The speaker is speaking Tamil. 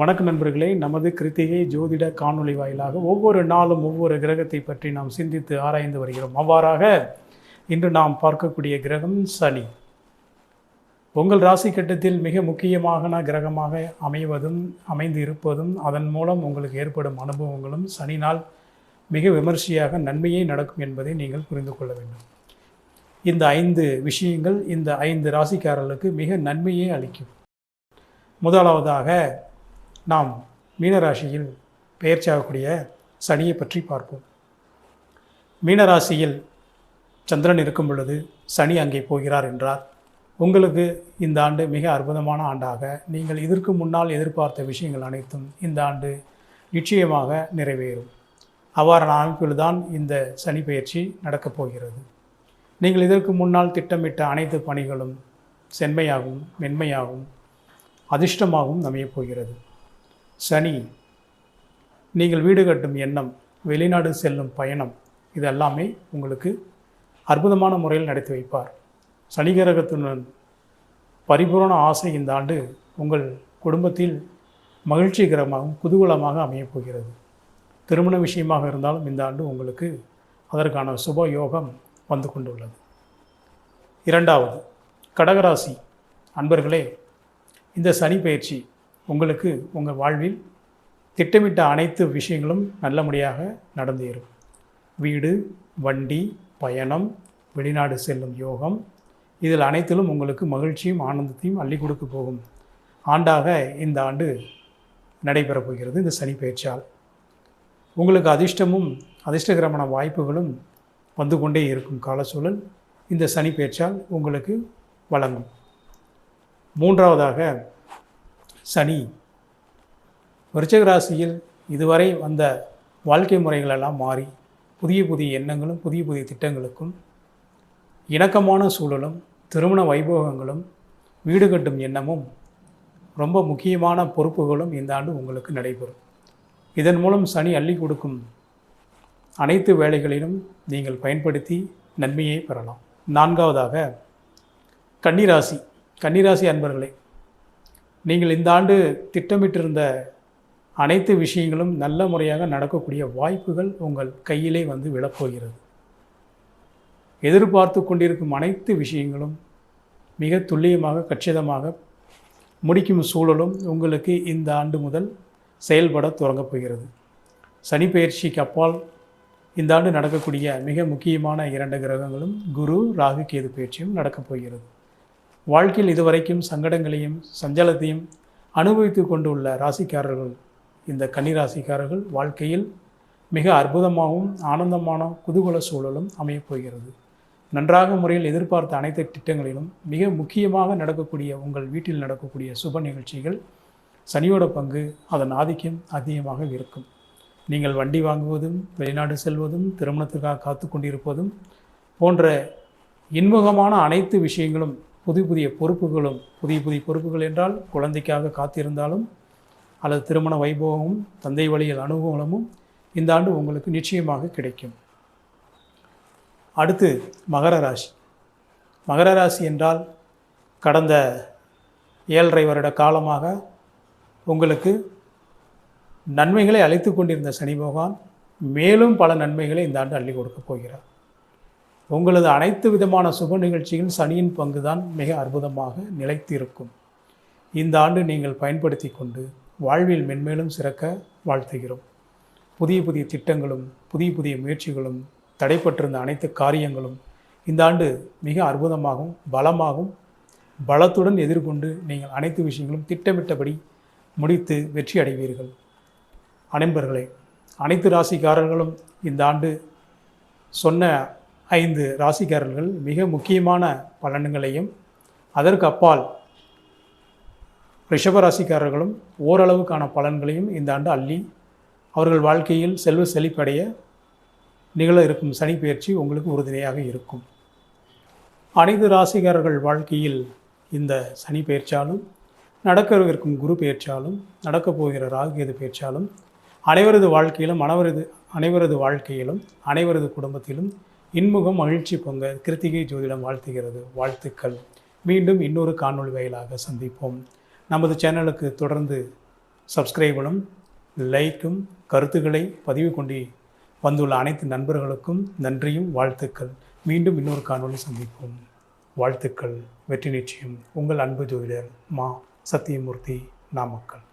வணக்கம் நண்பர்களே நமது கிருத்திகை ஜோதிட காணொளி வாயிலாக ஒவ்வொரு நாளும் ஒவ்வொரு கிரகத்தை பற்றி நாம் சிந்தித்து ஆராய்ந்து வருகிறோம். அவ்வாறாக இன்று நாம் பார்க்கக்கூடிய கிரகம் சனி. உங்கள் ராசி கட்டத்தில் மிக முக்கியமான கிரகமாக அமைவதும் அமைந்து இருப்பதும் அதன் மூலம் உங்களுக்கு ஏற்படும் அனுபவங்களும் சனினால் மிக விமர்சையாக நன்மையே நடக்கும் என்பதை நீங்கள் புரிந்து கொள்ள வேண்டும். இந்த ஐந்து விஷயங்கள் இந்த ஐந்து ராசிக்காரர்களுக்கு மிக நன்மையே அளிக்கும். முதலாவதாக நாம் மீனராசியில் பெயர்ச்சியாகக்கூடிய சனியை பற்றி பார்ப்போம். மீனராசியில் சந்திரன் இருக்கும் பொழுது சனி அங்கே போகிறார் என்றார். உங்களுக்கு இந்த ஆண்டு மிக அற்புதமான ஆண்டாக நீங்கள் இதற்கு முன்னால் எதிர்பார்த்த விஷயங்கள் அனைத்தும் இந்த ஆண்டு நிச்சயமாக நிறைவேறும். அவ்வாறான அமைப்பில் தான் இந்த சனி பயிற்சி நடக்கப் போகிறது. நீங்கள் இதற்கு முன்னால் திட்டமிட்ட அனைத்து பணிகளும் செம்மையாகவும் மென்மையாகவும் அதிர்ஷ்டமாகவும் அமையப் போகிறது. சனி. நீங்கள் வீடு கட்டும் எண்ணம் வெளிநாடு செல்லும் பயணம் இதெல்லாமே உங்களுக்கு அற்புதமான முறையில் நடத்தி வைப்பார். சனி கிரகத்துடன் பரிபூரண ஆசை இந்த ஆண்டு உங்கள் குடும்பத்தில் மகிழ்ச்சிகரமாகவும் குதூகலமாக அமையப் போகிறது. திருமண விஷயமாக இருந்தாலும் இந்த ஆண்டு உங்களுக்கு அதற்கான சுப யோகம் வந்து கொண்டுள்ளது. இரண்டாவது கடகராசி. அன்பர்களே இந்த சனி பயிற்சி உங்களுக்கு உங்கள் வாழ்வில் திட்டமிட்ட அனைத்து விஷயங்களும் நல்லபடியாக நடந்தேறும். வீடு வண்டி பயணம் வெளிநாடு செல்லும் யோகம் இதில் அனைத்திலும் உங்களுக்கு மகிழ்ச்சியும் ஆனந்தத்தையும் அள்ளி கொடுக்க போகும். ஆண்டாக இந்த ஆண்டு நடைபெறப் போகிறது இந்த சனி பயிற்சியால் உங்களுக்கு அதிர்ஷ்டமும் அதிர்ஷ்டகரமான வாய்ப்புகளும் வந்து கொண்டே இருக்கும் காலச்சூழல் இந்த சனி பயிற்சியால் உங்களுக்கு வழங்கும். மூன்றாவதாக சனி. விருச்சக ராசியில் இதுவரை வந்த வாழ்க்கை முறைகளெல்லாம் மாறி புதிய புதிய எண்ணங்களும் புதிய புதிய திட்டங்களுக்கும் இணக்கமான சூழலும் திருமண வைபோகங்களும் வீடு கட்டும் எண்ணமும் ரொம்ப முக்கியமான பொறுப்புகளும் இந்த ஆண்டு உங்களுக்கு நடைபெறும். இதன் மூலம் சனி அள்ளி கொடுக்கும் அனைத்து வேலைகளிலும் நீங்கள் பயன்படுத்தி நன்மையை பெறலாம். நான்காவதாக கன்னிராசி. கன்னிராசி அன்பர்களே நீங்கள் இந்த ஆண்டு திட்டமிட்டிருந்த அனைத்து விஷயங்களும் நல்ல முறையாக நடக்கக்கூடிய வாய்ப்புகள் உங்கள் கையிலே வந்து விழப்போகிறது. எதிர்பார்த்து கொண்டிருக்கும் அனைத்து விஷயங்களும் மிக துல்லியமாக கச்சிதமாக முடிக்கும் சூழலும் உங்களுக்கு இந்த ஆண்டு முதல் செயல்பட தொடங்கப் போகிறது. சனி பயிற்சிக்கு அப்பால் இந்த ஆண்டு நடக்கக்கூடிய மிக முக்கியமான இரண்டு கிரகங்களும் குரு ராகு கேது பயிற்சியும் நடக்கப் போகிறது. வாழ்க்கையில் இதுவரைக்கும் சங்கடங்களையும் சஞ்சலத்தையும் அனுபவித்து கொண்டுள்ள ராசிக்காரர்கள் இந்த கன்னி ராசிக்காரர்கள் வாழ்க்கையில் மிக அற்புதமாகவும் ஆனந்தமான குதூகல சூழலும் அமையப்போகிறது நன்றாக முறையில் எதிர்பார்த்த அனைத்து திட்டங்களிலும் மிக முக்கியமாக நடக்கக்கூடிய உங்கள் வீட்டில் நடக்கக்கூடிய சுப நிகழ்ச்சிகள் சனியோட பங்கு அதன் ஆதிக்கம் அதிகமாக இருக்கும். நீங்கள் வண்டி வாங்குவதும் வெளிநாடு செல்வதும் திருமணத்துக்காக காத்து கொண்டிருப்பதும் போன்ற இன்முகமான அனைத்து விஷயங்களும் புதிய புதிய பொறுப்புகளும் புதிய புதிய பொறுப்புகள் என்றால் குழந்தைக்காக காத்திருந்தாலும் அல்லது திருமண வைபவமும் தந்தை வழியில் அனுகூலமும் இந்த ஆண்டு உங்களுக்கு நிச்சயமாக கிடைக்கும். அடுத்து மகர ராசி. மகர ராசி என்றால் கடந்த ஏழரை வருட காலமாக உங்களுக்கு நன்மைகளை அழைத்து கொண்டிருந்த சனி பகவான் மேலும் பல நன்மைகளை இந்த ஆண்டு அள்ளி கொடுக்கப் போகிறார். உங்களது அனைத்து விதமான சுப நிகழ்ச்சியில் சனியின் பங்குதான் மிக அற்புதமாக நிலைத்திருக்கும். இந்த ஆண்டு நீங்கள் பயன்படுத்தி கொண்டு வாழ்வில் மென்மேலும் சிறக்க வாழ்த்துகிறோம். புதிய புதிய திட்டங்களும் புதிய புதிய முயற்சிகளும் தடைப்பட்டிருந்த அனைத்து காரியங்களும் இந்த ஆண்டு மிக அற்புதமாகவும் பலமாகவும் பலத்துடன் எதிர்கொண்டு நீங்கள் அனைத்து விஷயங்களும் திட்டமிட்டபடி முடித்து வெற்றி அடைவீர்கள். அனைவர்களே அனைத்து ராசிக்காரர்களும் இந்த ஆண்டு சொன்ன ஐந்து ராசிக்காரர்கள் மிக முக்கியமான பலன்களையும் அதற்கு அப்பால் ரிஷப ராசிக்காரர்களும் ஓரளவுக்கான பலன்களையும் இந்த ஆண்டு அள்ளி அவர்கள் வாழ்க்கையில் செல்வ செழிப்படைய நிகழ இருக்கும் சனி பயிற்சி உங்களுக்கு உறுதுணையாக இருக்கும். அனைத்து ராசிக்காரர்கள் வாழ்க்கையில் இந்த சனி பயிற்சாலும் நடக்க இருக்கும் குரு பயிற்சாலும் நடக்கப் போகிற ராகுகேது பயிற்சாலும் அனைவரது வாழ்க்கையிலும் அனைவரது அனைவரது வாழ்க்கையிலும் அனைவரது குடும்பத்திலும் இன்முகம் மகிழ்ச்சி பொங்க கிருத்திகை ஜோதிடம் வாழ்த்துகிறது. வாழ்த்துக்கள். மீண்டும் இன்னொரு காணொளி வாயிலாக சந்திப்போம். நமது சேனலுக்கு தொடர்ந்து சப்ஸ்கிரைபனும் லைக்கும் கருத்துக்களை பதிவு கொண்டு வந்துள்ள அனைத்து நண்பர்களுக்கும் நன்றியும் வாழ்த்துக்கள். மீண்டும் இன்னொரு காணொலி சந்திப்போம். வாழ்த்துக்கள். வெற்றி நிச்சயம். உங்கள் அன்பு ஜோதிடர் மா சத்தியமூர்த்தி நாமக்கல்.